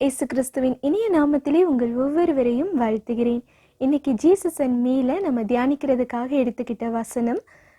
இயேசு கிறிஸ்துவின் இனிய நாமத்திலே உங்கள் ஒவ்வொருவரையும் வாழ்த்துகிறேன். இன்னைக்கு ஜீசஸ் அண்ட் மீல நம்ம தியானிக்கிறதுக்காக எடுத்துக்கிட்ட வசனம்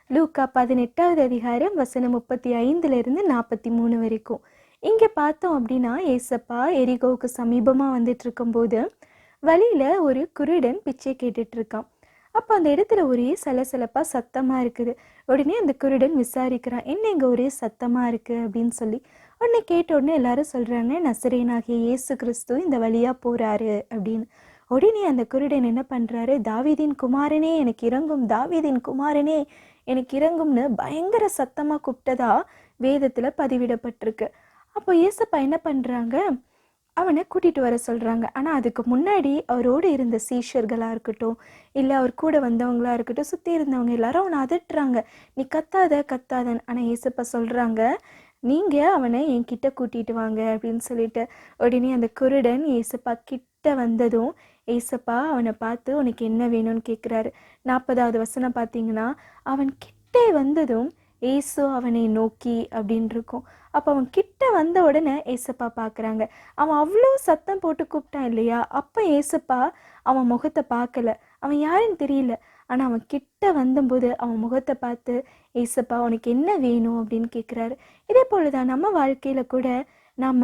லூக்கா பதினெட்டாவது அதிகாரம் வசனம் முப்பத்தி ஐந்துல இருந்து நாற்பத்தி மூணு வரைக்கும். இங்க பார்த்தோம் அப்படின்னா ஏசப்பா எரிகோவுக்கு சமீபமா வந்துட்டு இருக்கும்போது வழியில ஒரு குருடன் பிச்சை கேட்டுட்டு இருக்கான் அப்போ அந்த இடத்துல ஒரே சலசலப்பா சத்தமா இருக்குது. உடனே அந்த குருடன் விசாரிக்கிறான் என்ன இங்க ஒரே சத்தமா இருக்கு? அப்படின்னு சொல்லி. உடனே கேட்ட உடனே எல்லாரும் சொல்கிறாங்க நசரேனாகிய இயேசு கிறிஸ்து இந்த வழியாக போகிறாரு அப்படின்னு. உடனே அந்த குருடன் என்ன பண்ணுறாரு தாவீதின் குமாரனே எனக்கு இறங்கும் தாவீதின் குமாரனே எனக்கு இறங்கும்னு பயங்கர சத்தமாக கூப்பிட்டதா வேதத்தில் பதிவிடப்பட்டிருக்கு. அப்போ ஏசப்பா என்ன பண்ணுறாங்க அவனை கூட்டிட்டு வர சொல்கிறாங்க ஆனால் அதுக்கு முன்னாடி அவரோடு இருந்த சீஷர்களாக இருக்கட்டும் இல்லை அவர் கூட வந்தவங்களாக இருக்கட்டும் சுற்றி இருந்தவங்க எல்லாரும் அவனை அதட்டுறாங்க. நீ கத்தாத கத்தாதன் ஆனால் ஏசப்பா சொல்கிறாங்க நீங்கள் அவனை என்கிட்ட கூட்டிட்டு வாங்க அப்படின்னு சொல்லிட்டு உடனே அந்த குருடன் ஏசப்பா கிட்ட வந்ததும் ஏசப்பா அவனை பார்த்து உனக்கு என்ன வேணும்னு கேட்குறாரு நாற்பதாவது வசனம் பார்த்தீங்கன்னா அவன் கிட்டே வந்ததும் ஏசு அவனை நோக்கி அப்படின்னு இருக்கும். அப்போ அவன் கிட்ட வந்த உடனே ஏசப்பா பார்க்குறாங்க அவன் அவ்வளோ சத்தம் போட்டு கூப்பிட்டான் இல்லையா? அப்போ ஏசப்பா அவன் முகத்தை பார்க்கல அவன் யாருன்னு தெரியல. ஆனால் அவன் கிட்ட வந்தபோது அவன் முகத்தை பார்த்து ஏசப்பா உனக்கு என்ன வேணும்? அப்படின்னு கேட்குறாரு இதே போல தான் நம்ம வாழ்க்கையில் கூட நாம்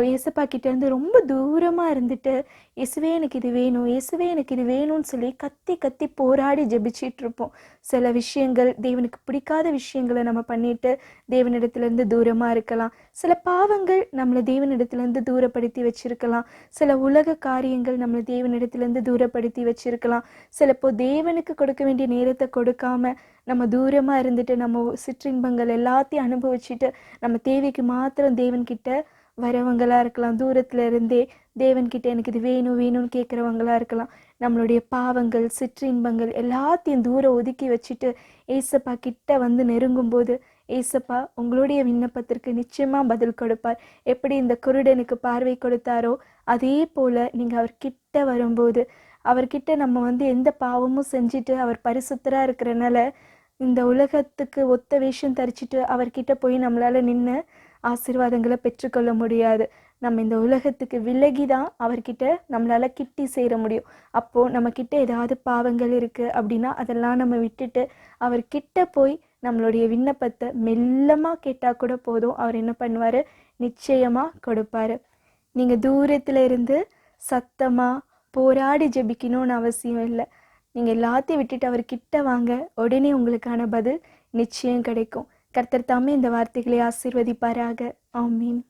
ஏசப்பா கிட்ட இருந்து ரொம்ப தூரமாக இருந்துட்டு இயேசுவே எனக்கு இது வேணும் இயேசுவே எனக்கு இது வேணும்னு சொல்லி கத்தி கத்தி போராடி ஜெபிச்சிட்டு இருப்போம். சில விஷயங்கள் தேவனுக்கு பிடிக்காத விஷயங்களை நம்ம பண்ணிட்டு தேவனிடத்துலேருந்து தூரமாக இருக்கலாம். சில பாவங்கள் நம்மளை தேவனிடத்துலேருந்து தூரப்படுத்தி வச்சிருக்கலாம். சில உலக காரியங்கள் நம்மளை தேவனிடத்துலேருந்து தூரப்படுத்தி வச்சிருக்கலாம். சிலப்போ தேவனுக்கு கொடுக்க வேண்டிய நேரத்தை கொடுக்காம நம்ம தூரமாக இருந்துட்டு நம்ம சிற்றின்பங்கள் எல்லாத்தையும் அனுபவிச்சுட்டு நம்ம தேவைக்கு மாத்திரம் தேவன்கிட்ட வரவங்களாக இருக்கலாம். தூரத்தில் இருந்தே தேவன்கிட்ட எனக்கு இது வேணும் வேணும்னு கேட்குறவங்களா இருக்கலாம். நம்மளுடைய பாவங்கள் சிற்றின்பங்கள் எல்லாத்தையும் தூரம் ஒதுக்கி வச்சுட்டு ஏசப்பா கிட்ட வந்து நெருங்கும்போது ஏசப்பா உங்களுடைய விண்ணப்பத்திற்கு நிச்சயமாக பதில் கொடுப்பார். எப்படி இந்த குருடனுக்கு பார்வை கொடுத்தாரோ அதே போல் நீங்கள் அவர் கிட்ட வரும்போது அவர்கிட்ட நம்ம வந்து எந்த பாவமும் செஞ்சுட்டு அவர் பரிசுத்தராக இருக்கிறனால இந்த உலகத்துக்கு ஒத்த வேஷம் தரிச்சிட்டு அவர்கிட்ட போய் நம்மளால் நின்று ஆசீர்வாதங்களை பெற்றுக்கொள்ள முடியாது. நம்ம இந்த உலகத்துக்கு விலகி தான் அவர்கிட்ட நம்மளால் கிட்டி சேர முடியும். அப்போது நம்ம ஏதாவது பாவங்கள் இருக்குது அப்படின்னா அதெல்லாம் நம்ம விட்டுட்டு அவர்கிட்ட போய் நம்மளுடைய விண்ணப்பத்தை மெல்லமாக கேட்டால் கூட போதும். அவர் என்ன பண்ணுவார்? நிச்சயமாக கொடுப்பாரு. நீங்கள் தூரத்தில் இருந்து சத்தமாக போராடி ஜெபிக்கணும்னு அவசியம் இல்லை. நீங்கள் எல்லாத்தையும் விட்டுட்டு அவர்கிட்ட வாங்க. உடனே உங்களுக்கான பதில் நிச்சயம் கிடைக்கும். கர்த்தர் தாமே இந்த வார்த்தைகளை ஆசீர்வதிப்பாராக. ஆமீன்.